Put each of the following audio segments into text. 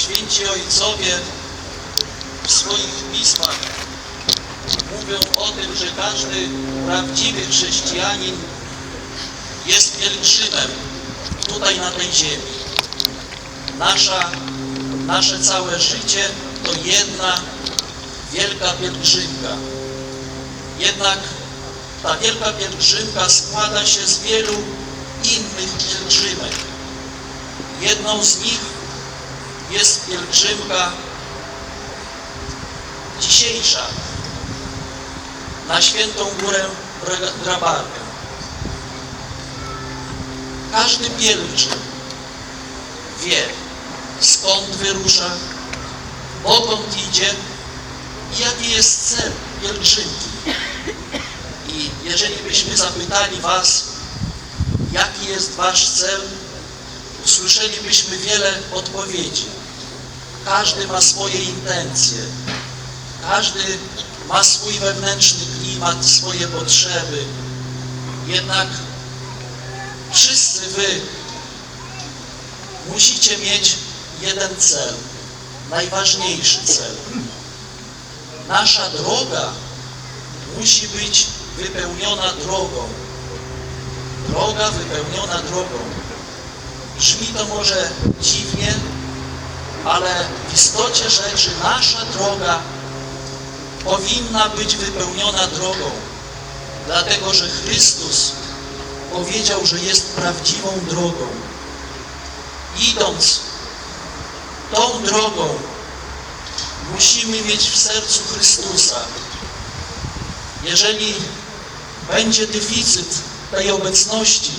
Święci Ojcowie w swoich pismach mówią o tym, że każdy prawdziwy chrześcijanin jest pielgrzymem tutaj na tej ziemi. Nasza, nasze całe życie to jedna wielka pielgrzymka. Jednak ta wielka pielgrzymka składa się z wielu innych pielgrzymek. Jedną z nich jest pielgrzymka dzisiejsza na Świętą Górę Grabarkę. Każdy pielgrzym wie, skąd wyrusza, dokąd idzie i jaki jest cel pielgrzymki. I jeżeli byśmy zapytali Was, jaki jest Wasz cel, usłyszelibyśmy wiele odpowiedzi. Każdy ma swoje intencje, każdy ma swój wewnętrzny klimat, swoje potrzeby. Jednak wszyscy Wy musicie mieć jeden cel, najważniejszy cel. Nasza droga musi być wypełniona drogą. Droga wypełniona drogą. Brzmi to może dziwnie, ale w istocie rzeczy nasza droga powinna być wypełniona drogą, dlatego że Chrystus powiedział, że jest prawdziwą drogą. Idąc tą drogą, musimy mieć w sercu Chrystusa. Jeżeli będzie deficyt tej obecności,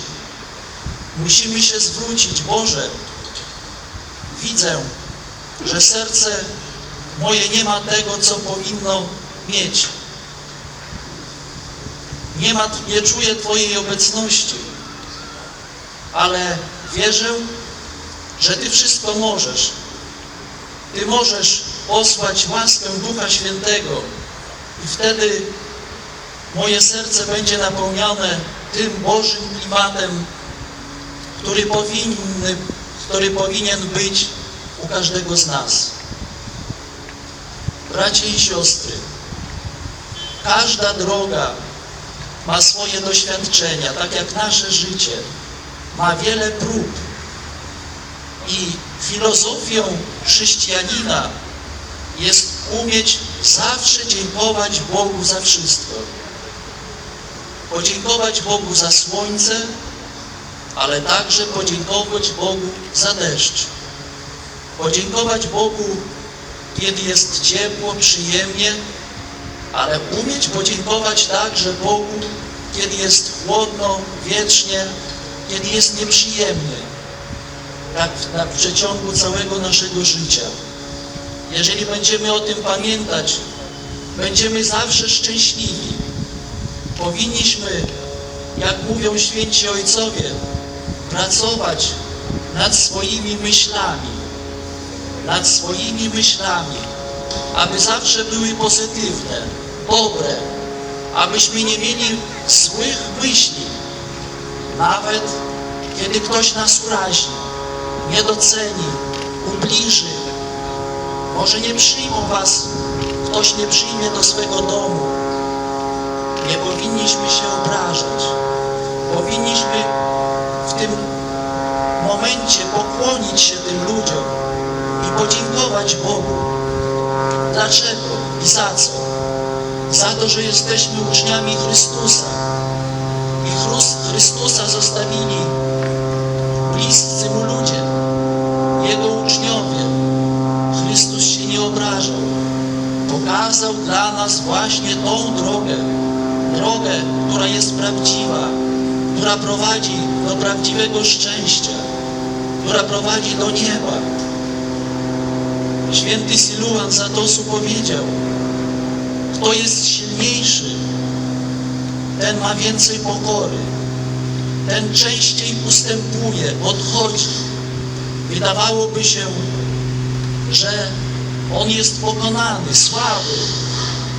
musimy się zwrócić, Boże, widzę, że serce moje nie ma tego, co powinno mieć. Nie, ma, nie czuję Twojej obecności, ale wierzę, że Ty wszystko możesz. Ty możesz posłać łaskę Ducha Świętego i wtedy moje serce będzie napełnione tym Bożym klimatem, który, powinny, który powinien być u każdego z nas. Bracie i siostry, każda droga ma swoje doświadczenia, tak jak nasze życie ma wiele prób. I filozofią chrześcijanina jest umieć zawsze dziękować Bogu za wszystko. Podziękować Bogu za słońce, ale także podziękować Bogu za deszcz. Podziękować Bogu, kiedy jest ciepło, przyjemnie, ale umieć podziękować także Bogu, kiedy jest chłodno, wiecznie, kiedy jest nieprzyjemnie, tak na, przeciągu całego naszego życia. Jeżeli będziemy o tym pamiętać, będziemy zawsze szczęśliwi. Powinniśmy, jak mówią święci ojcowie, pracować nad swoimi myślami, nad swoimi myślami, aby zawsze były pozytywne, dobre, abyśmy nie mieli złych myśli, nawet kiedy ktoś nas urazi, nie doceni, ubliży. Może nie przyjmą was, ktoś nie przyjmie do swego domu. Nie powinniśmy się obrażać. Powinniśmy w tym momencie pokłonić się tym ludziom i podziękować Bogu. Dlaczego i za co? Za to, że jesteśmy uczniami Chrystusa. I Chrystusa zostawili bliscy mu ludzie, Jego uczniowie. Chrystus się nie obrażał. Pokazał dla nas właśnie tą drogę, drogę, która jest prawdziwa, która prowadzi do prawdziwego szczęścia, która prowadzi do nieba. Święty Siluan z Atosu powiedział, kto jest silniejszy, ten ma więcej pokory, ten częściej ustępuje, odchodzi. Wydawałoby się, że on jest pokonany, słaby.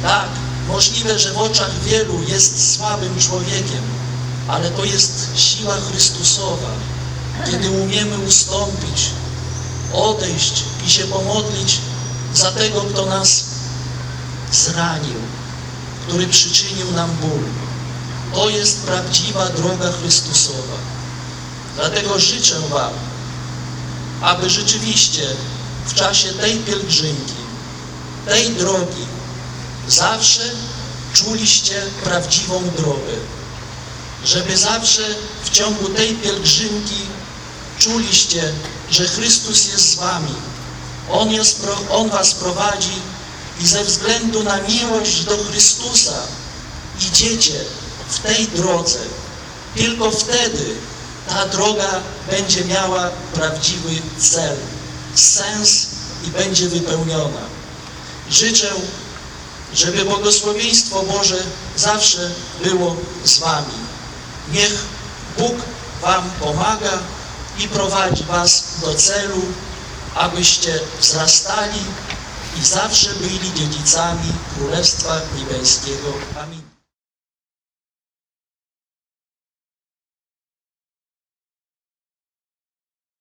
Tak, możliwe, że w oczach wielu jest słabym człowiekiem, ale to jest siła Chrystusowa, kiedy umiemy ustąpić, odejść i się pomodlić za tego, kto nas zranił, który przyczynił nam ból. To jest prawdziwa droga Chrystusowa. Dlatego życzę Wam, aby rzeczywiście w czasie tej pielgrzymki, tej drogi, zawsze czuliście prawdziwą drogę. Żeby zawsze w ciągu tej pielgrzymki czuliście, że Chrystus jest z Wami. On, jest, On Was prowadzi i ze względu na miłość do Chrystusa idziecie w tej drodze. Tylko wtedy ta droga będzie miała prawdziwy cel, sens i będzie wypełniona. Życzę, żeby błogosławieństwo Boże zawsze było z Wami. Niech Bóg Wam pomaga i prowadzi Was do celu, abyście wzrastali i zawsze byli dziedzicami Królestwa Niebieskiego. Amin.